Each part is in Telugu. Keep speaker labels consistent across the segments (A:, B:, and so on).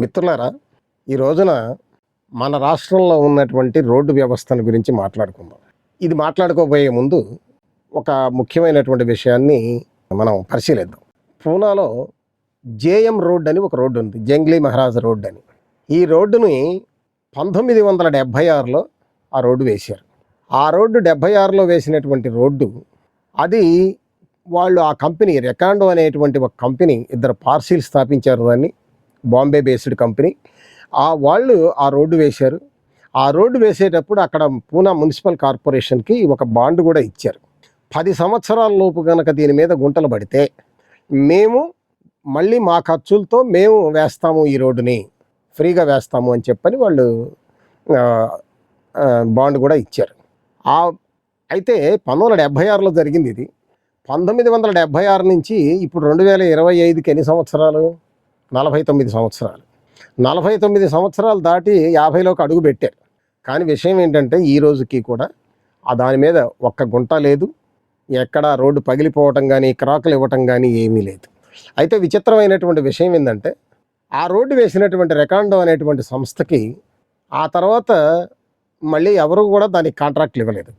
A: మిత్రులారా ఈ రోజున మన రాష్ట్రంలో ఉన్నటువంటి రోడ్డు వ్యవస్థను గురించి మాట్లాడుకుందాం. ఇది మాట్లాడుకోబోయే ముందు ఒక ముఖ్యమైనటువంటి విషయాన్ని మనం పరిశీలిద్దాం. పూనాలో జేఎం రోడ్ అని ఒక రోడ్డు ఉంది జంగ్లీ మహారాజ్ రోడ్ అని. ఈ రోడ్డుని పంతొమ్మిది వందల డెబ్భై ఆరులో ఆ రోడ్డు వేశారు. ఆ రోడ్డు డెబ్భై ఆరులో వేసినటువంటి రోడ్డు అది వాళ్ళు ఆ కంపెనీ రెకాండో అనేటువంటి ఒక కంపెనీ ఇద్దరు పార్సీలు స్థాపించారు దాన్ని. Bombay based company. ఆ వాళ్ళు ఆ రోడ్డు వేశారు. ఆ రోడ్డు వేసేటప్పుడు అక్కడ పూనా మున్సిపల్ కార్పొరేషన్కి ఒక బాండ్ కూడా ఇచ్చారు. పది సంవత్సరాల లోపు కనుక దీని మీద గుంటలు పడితే మేము మళ్ళీ మా ఖర్చులతో మేము వేస్తాము ఈ రోడ్డుని ఫ్రీగా వేస్తాము అని చెప్పని వాళ్ళు బాండ్ కూడా ఇచ్చారు. ఆ అయితే పంతొమ్మిది వందల డెబ్భై ఆరులో జరిగింది ఇది. పంతొమ్మిది వందల డెబ్భై ఆరు నుంచి ఇప్పుడు రెండు వేల ఇరవై ఐదుకి ఎన్ని సంవత్సరాలు? నలభై తొమ్మిది సంవత్సరాలు. నలభై తొమ్మిది సంవత్సరాలు దాటి యాభైలోకి అడుగు పెట్టారు. కానీ విషయం ఏంటంటే ఈ రోజుకి కూడా ఆ దాని మీద ఒక్క గుంట లేదు. ఎక్కడ రోడ్డు పగిలిపోవటం కానీ క్రాకులు ఇవ్వటం కానీ ఏమీ లేదు. అయితే విచిత్రమైనటువంటి విషయం ఏంటంటే ఆ రోడ్డు వేసినటువంటి రెకాండో అనేటువంటి సంస్థకి ఆ తర్వాత మళ్ళీ ఎవరు కూడా దానికి కాంట్రాక్ట్లు ఇవ్వలేదు.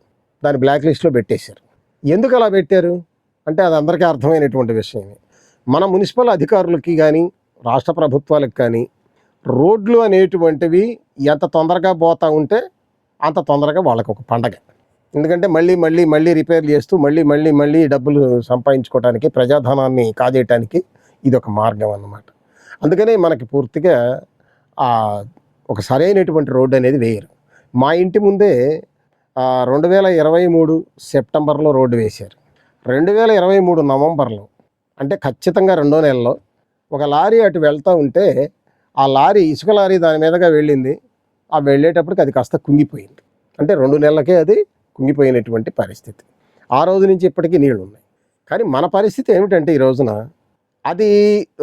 A: దాన్ని బ్లాక్ లిస్ట్లో పెట్టేశారు. ఎందుకు అలా పెట్టారు? అంటే అది అందరికీ అర్థమైనటువంటి విషయమే. మన మున్సిపల్ అధికారులకి కానీ రాష్ట్ర ప్రభుత్వాలకు కానీ రోడ్లు అనేటువంటివి ఎంత తొందరగా పోతా ఉంటే అంత తొందరగా వాళ్ళకు ఒక పండగ. ఎందుకంటే మళ్ళీ మళ్ళీ మళ్ళీ రిపేర్ చేస్తూ మళ్ళీ మళ్ళీ మళ్ళీ డబ్బులు సంపాదించుకోవడానికి ప్రజాధనాన్ని కాజేయటానికి ఇది ఒక మార్గం అన్నమాట. అందుకనే మనకి పూర్తిగా ఒక సరైనటువంటి రోడ్డు అనేది వేయరు. మా ఇంటి ముందే రెండు వేల ఇరవై మూడు సెప్టెంబర్లో రోడ్డు వేశారు. రెండు వేల ఇరవై మూడు నవంబర్లో అంటే ఖచ్చితంగా రెండో నెలలో ఒక లారీ అటు వెళ్తూ ఉంటే ఆ లారీ ఇసుక లారీ దాని మీదగా వెళ్ళింది. ఆ వెళ్ళేటప్పటికి అది కాస్త కుంగిపోయింది. అంటే రెండు నెలలకే అది కుంగిపోయినటువంటి పరిస్థితి. ఆ రోజు నుంచి ఇప్పటికీ నీళ్ళు ఉన్నాయి. కానీ మన పరిస్థితి ఏమిటంటే ఈ రోజున అది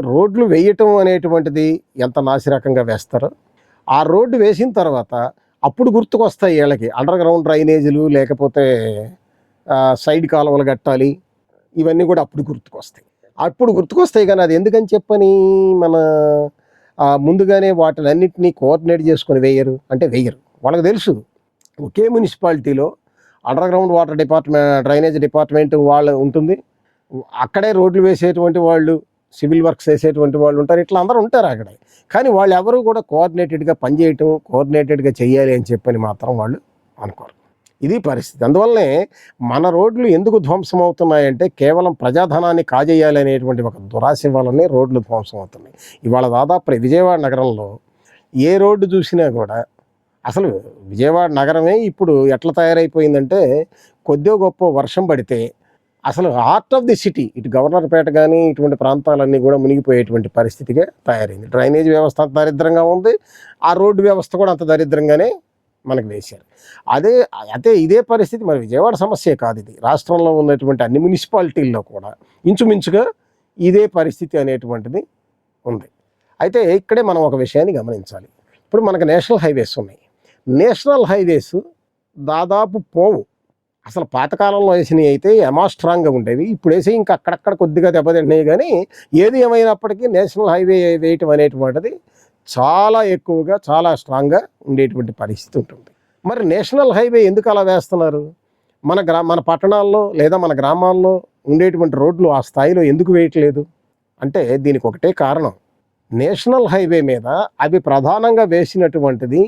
A: రోడ్లు వేయటం అనేటువంటిది ఎంత నాసిరకంగా వేస్తారో? ఆ రోడ్డు వేసిన తర్వాత అప్పుడు గుర్తుకొస్తాయి వీళ్ళకి. అండర్ గ్రౌండ్ డ్రైనేజీలు లేకపోతే సైడ్ కాలువలు కట్టాలి. ఇవన్నీ కూడా అప్పుడు గుర్తుకొస్తాయి. అప్పుడు గుర్తుకొస్తాయి కానీ అది ఎందుకని చెప్పని మన ముందుగానే వాటిలన్నింటినీ కోఆర్డినేట్ చేసుకొని వేయరు. అంటే వేయరు. వాళ్ళకి తెలుసు. ఒకే మున్సిపాలిటీలో underground water department drainage department వాళ్ళు ఉంటుంది. అక్కడే రోడ్లు వేసేటువంటి వాళ్ళు సివిల్ వర్క్స్ వేసేటువంటి వాళ్ళు ఉంటారు. ఇట్లా అందరూ ఉంటారు అక్కడ. కానీ వాళ్ళు ఎవరు కూడా కోఆర్డినేటెడ్గా పనిచేయటం కోఆర్డినేటెడ్గా చేయాలి అని చెప్పని మాత్రం వాళ్ళు అనుకోరు. ఇది పరిస్థితి. అందువల్లనే మన రోడ్లు ఎందుకు ధ్వంసం అవుతున్నాయంటే కేవలం ప్రజాధనాన్ని కాజేయాలి అనేటువంటి ఒక దురాశ వల్లనే రోడ్లు ధ్వంసం అవుతున్నాయి ఇవాళ దాదాపు విజయవాడ నగరంలో ఏ రోడ్డు చూసినా కూడా అసలు విజయవాడ నగరమే ఇప్పుడు ఎట్లా తయారైపోయిందంటే కొద్దిగా గొప్ప వర్షం పడితే అసలు హార్ట్ ఆఫ్ ది సిటీ ఇటు గవర్నర్పేట కానీ ఇటువంటి ప్రాంతాలన్నీ కూడా మునిగిపోయేటువంటి పరిస్థితిగా తయారైంది. డ్రైనేజ్ వ్యవస్థ అంత దరిద్రంగా ఉంది. ఆ రోడ్డు వ్యవస్థ కూడా అంత దరిద్రంగానే మనకు వేశారు అదే అదే ఇదే పరిస్థితి మరి విజయవాడ సమస్యే కాదు ఇది. రాష్ట్రంలో ఉన్నటువంటి అన్ని మున్సిపాలిటీల్లో కూడా ఇంచుమించుగా ఇదే పరిస్థితి అనేటువంటిది ఉంది. అయితే ఇక్కడే మనం ఒక విషయాన్ని గమనించాలి. ఇప్పుడు మనకు నేషనల్ హైవేస్ ఉన్నాయి. నేషనల్ హైవేస్ దాదాపు పోవు. అసలు పాతకాలంలో వేసినవి అయితే ఎమా స్ట్రాంగ్గా ఉండేవి. ఇప్పుడు వేసి ఇంకా అక్కడక్కడ కొద్దిగా దెబ్బతింటున్నాయి. కానీ ఏది ఏమైనప్పటికీ నేషనల్ హైవే వేయటం అనేటువంటిది చాలా ఎక్కువగా చాలా స్ట్రాంగ్గా ఉండేటువంటి పరిస్థితి ఉంటుంది. మరి నేషనల్ హైవే ఎందుకు అలా వేస్తున్నారు? మన గ్రా మన పట్టణాల్లో లేదా మన గ్రామాల్లో ఉండేటువంటి రోడ్లు ఆ స్థాయిలో ఎందుకు వేయట్లేదు? అంటే దీనికి ఒకటే కారణం. నేషనల్ హైవే మీద అవి ప్రధానంగా వేసినటువంటిది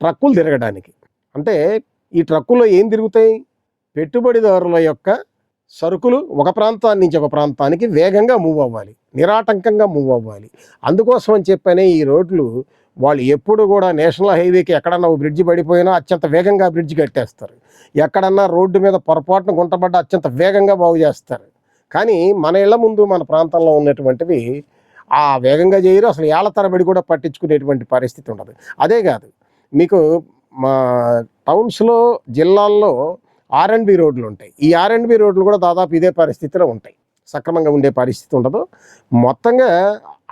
A: ట్రక్కులు తిరగడానికి. అంటే ఈ ట్రక్కులో ఏం తిరుగుతాయి? పెట్టుబడిదారుల యొక్క సరుకులు ఒక ప్రాంతాన్ని నుంచి ఒక ప్రాంతానికి వేగంగా మూవ్ అవ్వాలి. నిరాటంకంగా మూవ్ అవ్వాలి. అందుకోసం అని చెప్పనే ఈ రోడ్లు వాళ్ళు ఎప్పుడు కూడా నేషనల్ హైవేకి ఎక్కడన్నా ఓ బ్రిడ్జి పడిపోయినా అత్యంత వేగంగా బ్రిడ్జి కట్టేస్తారు. ఎక్కడన్నా రోడ్డు మీద పొరపాటున గుంటపడ్డ అత్యంత వేగంగా బాగు చేస్తారు. కానీ మన ఇళ్ళ ముందు మన ప్రాంతంలో ఉన్నటువంటివి ఆ వేగంగా చేయరు. అసలు ఏళ్ళ తరబడి కూడా పట్టించుకునేటువంటి పరిస్థితి ఉండదు. అదే కాదు మీకు మా టౌన్స్లో జిల్లాల్లో ఆర్ అండ్ బి రోడ్లు ఉంటాయి. ఈ ఆర్ అండ్ బి రోడ్లు కూడా దాదాపు ఇదే పరిస్థితిలో ఉంటాయి. సక్రమంగా ఉండే పరిస్థితి ఉండదు. మొత్తంగా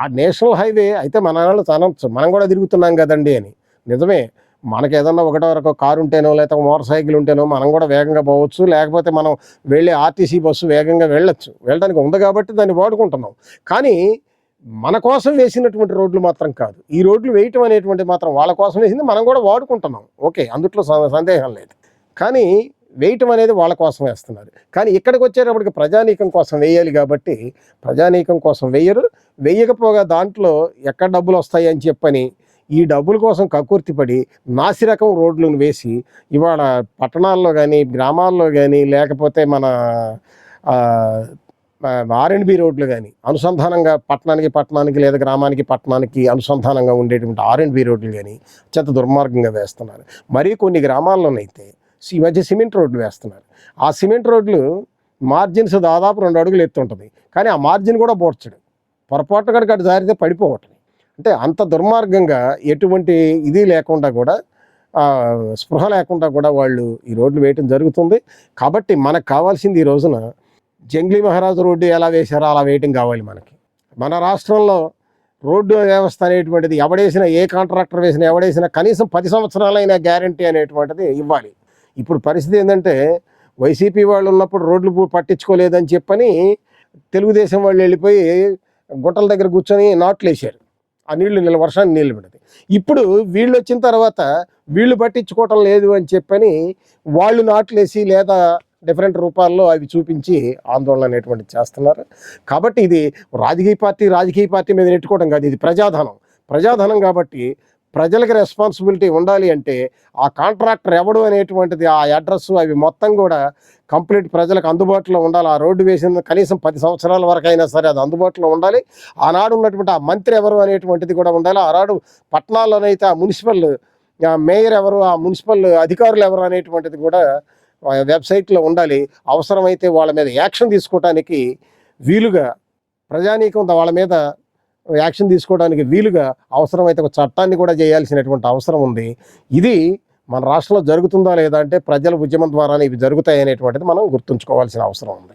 A: ఆ నేషనల్ హైవే అయితే మన వాళ్ళు అనొచ్చు మనం కూడా తిరుగుతున్నాం కదండి అని. నిజమే మనకి ఏదన్నా ఒకటో వరకు కారు ఉంటేనో లేకపోతే మోటార్ సైకిల్ ఉంటేనో మనం కూడా వేగంగా పోవచ్చు. లేకపోతే మనం వెళ్ళే ఆర్టీసీ బస్సు వేగంగా వెళ్ళొచ్చు. వెళ్ళడానికి ఉంది కాబట్టి దాన్ని వాడుకుంటున్నాం. కానీ మన కోసం వేసినటువంటి రోడ్లు మాత్రం కాదు. ఈ రోడ్లు వేయటం అనేటువంటి మాత్రం వాళ్ళ కోసం వేసింది మనం కూడా వాడుకుంటున్నాం. ఓకే అందుట్లో సందేహం లేదు. కానీ వేయటం అనేది వాళ్ళ కోసం వేస్తున్నారు. కానీ ఇక్కడికి వచ్చేటప్పటికి ప్రజానీకం కోసం వేయాలి కాబట్టి ప్రజానీకం కోసం వేయరు. వేయకపోగా దాంట్లో ఎక్కడ డబ్బులు వస్తాయి అని చెప్పని ఈ డబ్బుల కోసం కకూర్తిపడి నాసిరకం రోడ్లను వేసి ఇవాళ పట్టణాల్లో కానీ గ్రామాల్లో కానీ లేకపోతే మన ఆర్ఎండ్బి రోడ్లు కానీ అనుసంధానంగా పట్టణానికి పట్టణానికి లేదా గ్రామానికి పట్టణానికి అనుసంధానంగా ఉండేటువంటి ఆర్ఎండ్బి రోడ్లు కానీ అత్యంత దుర్మార్గంగా వేస్తున్నారు. మరీ కొన్ని గ్రామాల్లోనైతే ఈ మధ్య సిమెంట్ రోడ్లు వేస్తున్నారు. ఆ సిమెంట్ రోడ్లు మార్జిన్స్ దాదాపు రెండు అడుగులు ఎత్తుంటుంది కానీ ఆ మార్జిన్ కూడా పోడ్చడు. పొరపాటు కనుక అటు జారితే పడిపోవటం అంటే అంత దుర్మార్గంగా ఎటువంటి ఇది లేకుండా కూడా స్పృహ లేకుండా కూడా వాళ్ళు ఈ రోడ్లు వేయటం జరుగుతుంది. కాబట్టి మనకు కావాల్సింది ఈ రోజున జంగ్లీ మహారాజు రోడ్డు ఎలా వేశారో అలా వేయటం కావాలి మనకి. మన రాష్ట్రంలో రోడ్డు వ్యవస్థ అనేటువంటిది ఎవడేసిన ఏ కాంట్రాక్టర్ వేసిన ఎవడేసినా కనీసం పది సంవత్సరాలైన గ్యారంటీ అనేటువంటిది ఇవ్వాలి. ఇప్పుడు పరిస్థితి ఏంటంటే వైసీపీ వాళ్ళు ఉన్నప్పుడు రోడ్లు పట్టించుకోలేదని చెప్పని తెలుగుదేశం వాళ్ళు వెళ్ళిపోయి గుంటల దగ్గర కూర్చొని నాట్లు వేశారు ఆ నీళ్ళు నిల వర్షాన్ని నీళ్ళు పెడతాయి ఇప్పుడు వీళ్ళు వచ్చిన తర్వాత వీళ్ళు పట్టించుకోవటం లేదు అని చెప్పని వాళ్ళు నాట్లు వేసి లేదా డిఫరెంట్ రూపాల్లో అవి చూపించి ఆందోళన అనేటువంటిది చేస్తున్నారు. కాబట్టి ఇది రాజకీయ పార్టీ రాజకీయ పార్టీ మీద నెట్టుకోవడం కాదు ఇది ప్రజాధనం. ప్రజాధనం కాబట్టి ప్రజలకు రెస్పాన్సిబిలిటీ ఉండాలి అంటే ఆ కాంట్రాక్టర్ ఎవడు అనేటువంటిది ఆ అడ్రస్ అవి మొత్తం కూడా కంప్లీట్ ప్రజలకు అందుబాటులో ఉండాలి. ఆ రోడ్డు వేసిన కనీసం పది సంవత్సరాల వరకు అయినా సరే అది అందుబాటులో ఉండాలి. ఆనాడు ఉన్నటువంటి ఆ మంత్రి ఎవరు అనేటువంటిది కూడా ఉండాలి. ఆనాడు పట్టణాల్లోనైతే ఆ మున్సిపల్ మేయర్ ఎవరు ఆ మున్సిపల్ అధికారులు ఎవరు అనేటువంటిది కూడా వెబ్సైట్లో ఉండాలి. అవసరమైతే వాళ్ళ మీద యాక్షన్ తీసుకోవడానికి వీలుగా ప్రజానీకం వాళ్ళ మీద యాక్షన్ తీసుకోవడానికి వీలుగా అవసరమైతే ఒక చట్టాన్ని కూడా చేయాల్సినటువంటి అవసరం ఉంది. ఇది మన రాష్ట్రంలో జరుగుతుందా లేదా అంటే ప్రజల ఉద్యమం ద్వారానే ఇవి జరుగుతాయి అనేటువంటిది మనం గుర్తుంచుకోవాల్సిన అవసరం ఉంది.